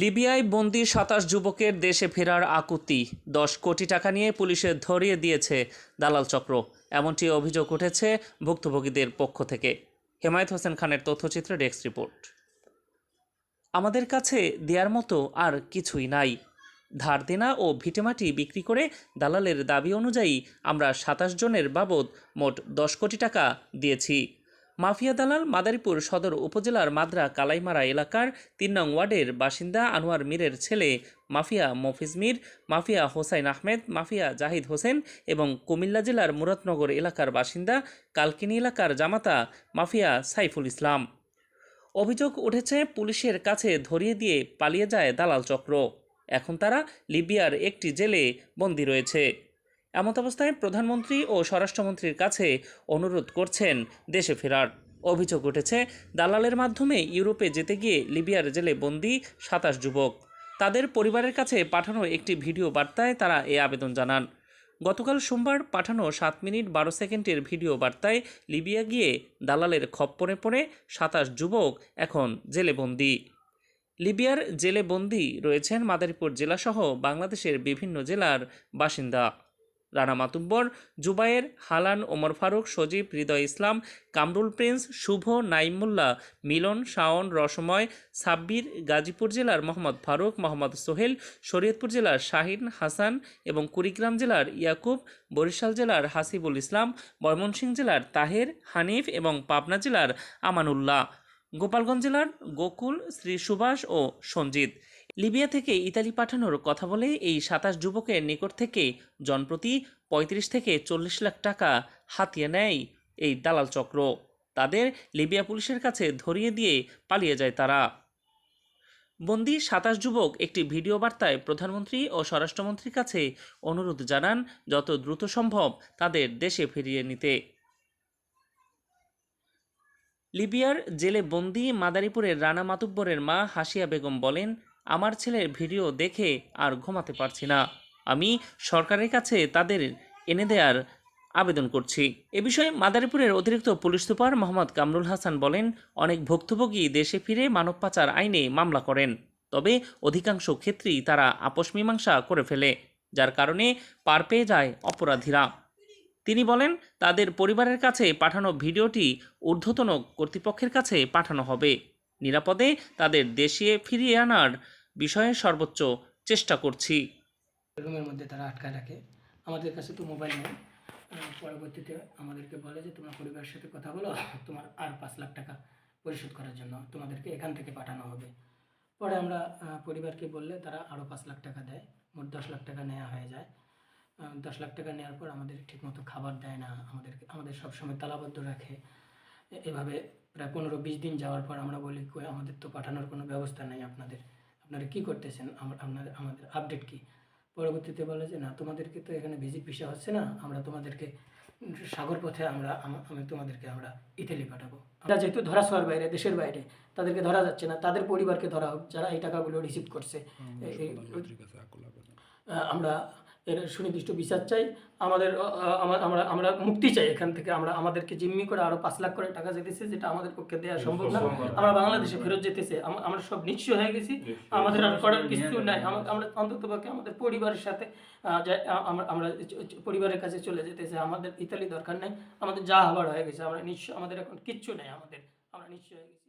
লিবিয়ায় বন্দি সাতাশ যুবকের দেশে ফেরার আকুতি। দশ কোটি টাকা নিয়ে পুলিশে ধরিয়ে দিয়েছে দালাল চক্র। এমনটি অভিযোগ উঠেছে ভুক্তভোগীদের পক্ষ থেকে। হেমায়ত হোসেন খানের তথ্যচিত্রে ডেস্ক রিপোর্ট। আমাদের কাছে দেয়ার মতো আর কিছুই নাই। ধার দেনা ও ভিটেমাটি বিক্রি করে দালালের দাবি অনুযায়ী আমরা সাতাশ জনের বাবদ মোট দশ কোটি টাকা দিয়েছি। মাফিয়া দালাল মাদারীপুর সদর উপজেলার মাদ্রা কালাইমারা এলাকার তিন নং ওয়ার্ডের বাসিন্দা আনোয়ার মীরের ছেলে mafia Mofiz Mir, mafia Hossain Ahmed, mafia Zahid Hossain এবং কুমিল্লা জেলার মুরাদনগর এলাকার বাসিন্দা কালকিনি এলাকার জামাতা মাফিয়া সাইফুল ইসলাম। অভিযোগ উঠেছে, পুলিশের কাছে ধরিয়ে দিয়ে পালিয়ে যায় দালাল চক্র। এখন তারা লিবিয়ার একটি জেলে বন্দী রয়েছে। এমত অবস্থায় প্রধানমন্ত্রী ও স্বরাষ্ট্রমন্ত্রীর কাছে অনুরোধ করছেন দেশে ফেরার। অভিযোগ উঠেছে, দালালের মাধ্যমে ইউরোপে যেতে গিয়ে লিবিয়ার জেলে বন্দী সাতাশ যুবক। তাদের পরিবারের কাছে পাঠানো একটি ভিডিও বার্তায় তারা এ আবেদন জানান। গতকাল সোমবার পাঠানো সাত মিনিট বারো সেকেন্ডের ভিডিও বার্তায় লিবিয়া গিয়ে দালালের খপ্পরে পড়ে সাতাশ যুবক এখন জেলে বন্দী। লিবিয়ার জেলে বন্দী রয়েছেন মাদারীপুর জেলাসহ বাংলাদেশের বিভিন্ন জেলার বাসিন্দা। রানা মাতুব্বর, জুবায়ের হালান, ওমর ফারুক, সজীব, হৃদয় ইসলাম, কামরুল প্রিন্স, শুভ, নাইমুল্লাহ, মিলন, শাওন, রসময়, সাব্বির, গাজীপুর জেলার মোহাম্মদ ফারুক, মোহাম্মদ সোহেল, শরীয়তপুর জেলার শাহিন, হাসান এবং কুড়িগ্রাম জেলার ইয়াকুব, বরিশাল জেলার হাসিবুল ইসলাম, ময়মনসিংহ জেলার তাহের, হানিফ এবং পাবনা জেলার আমানুল্লাহ। গোপালগঞ্জ জেলার গোকুল, শ্রী সুভাষ ও সঞ্জিত। লিবিয়া থেকে ইতালি পাঠানোর কথা বলে এই সাতাশ যুবকের নিকট থেকে জনপ্রতি পঁয়ত্রিশ থেকে চল্লিশ লাখ টাকা হাতিয়ে নেয় এই দালাল চক্র। তাদের লিবিয়া পুলিশের কাছে ধরিয়ে দিয়ে পালিয়ে যায় তারা। বন্দি সাতাশ যুবক একটি ভিডিও বার্তায় প্রধানমন্ত্রী ও স্বরাষ্ট্রমন্ত্রীর কাছে অনুরোধ জানান যত দ্রুত সম্ভব তাদের দেশে ফিরিয়ে নিতে। লিবিয়ার জেলে বন্দি মাদারীপুরের রানা মাতুব্বরের মা হাসিয়া বেগম বলেন আমার ছেলের ভিডিও দেখে আর ঘুমাতে পারছি না। আমি সরকারের কাছে তাদের এনে দেওয়ার আবেদন করছি। এ বিষয়ে মাদারীপুরের অতিরিক্ত পুলিশ সুপার মোহাম্মদ কামরুল হাসান বলেন, অনেক ভুক্তভোগী দেশে ফিরে মানব পাচার আইনে মামলা করেন, তবে অধিকাংশ ক্ষেত্রেই তারা আপোষ মীমাংসা করে ফেলে, যার কারণে পার পেয়ে যায় অপরাধীরা। তিনি বলেন, তাদের পরিবারের কাছে পাঠানো ভিডিওটি ঊর্ধ্বতন কর্তৃপক্ষের কাছে পাঠানো হবে। নিরাপদে তাদের দেশে ফিরিয়ে আনার বিষয়ে সর্বোচ্চ চেষ্টা করছি। রুমের মধ্যে তারা আটকায় রাখে। আমাদের কাছে তো মোবাইল নেই। পরবর্তীতে আমাদেরকে বলে যে, তোমার পরিবারের সাথে কথা বলো। তোমার আর পাঁচ লাখ টাকা পরিশোধ করার জন্য তোমাদেরকে এখান থেকে পাঠানো হবে। পরে আমরা পরিবারকে বললে তারা আরও পাঁচ লাখ টাকা দেয়। মোট দশ লাখ টাকা নেওয়া হয়ে যায়। দশ লাখ টাকা নেওয়ার পর আমাদের ঠিকমতো খাবার দেয় না। আমাদের আমাদের সবসময় তালাবদ্ধ রাখে। এভাবে প্রায় পনেরো, বিশ দিন যাওয়ার পর আমরা বলি আমাদের তো পাঠানোর কোনো ব্যবস্থা নেই আপনাদের। আপনারা কী করতেছেন? আমার আপনাদের আমাদের আপডেট কি? পরবর্তীতে বলে যে না তোমাদেরকে তো এখানে ভিজিট ভিসা হচ্ছে না। আমরা তোমাদেরকে সাগর পথে আমরা আমি তোমাদেরকে আমরা ইতালি পাঠাবো। আমরা যেহেতু ধরা সবার বাইরে দেশের বাইরে তাদেরকে ধরা যাচ্ছে না। তাদের পরিবারকে ধরা হোক যারা এই টাকাগুলো রিসিভ করছে আমরা এর সুনির্দিষ্ট বিচার চাই। আমাদের আমরা আমরা মুক্তি চাই এখান থেকে। আমরা আমাদেরকে জিম্মি করে আরও পাঁচ লাখ করে টাকা যেতেছে যেটা আমাদের পক্ষে দেওয়া সম্ভব না। আমরা বাংলাদেশে ফেরত যেতেছে। আমরা সব নিশ্চয় হয়ে গেছি। আমাদের আর করার কিছু নাই। আমরা অন্তত পক্ষে আমাদের পরিবারের সাথে আমরা পরিবারের কাছে চলে যেতেছে। আমাদের ইতালি দরকার নাই। আমাদের যা হবার হয়ে গেছে। আমরা নিশ্চয় আমাদের এখন কিচ্ছু নেই আমাদের। আমরা নিশ্চয় হয়ে গেছি।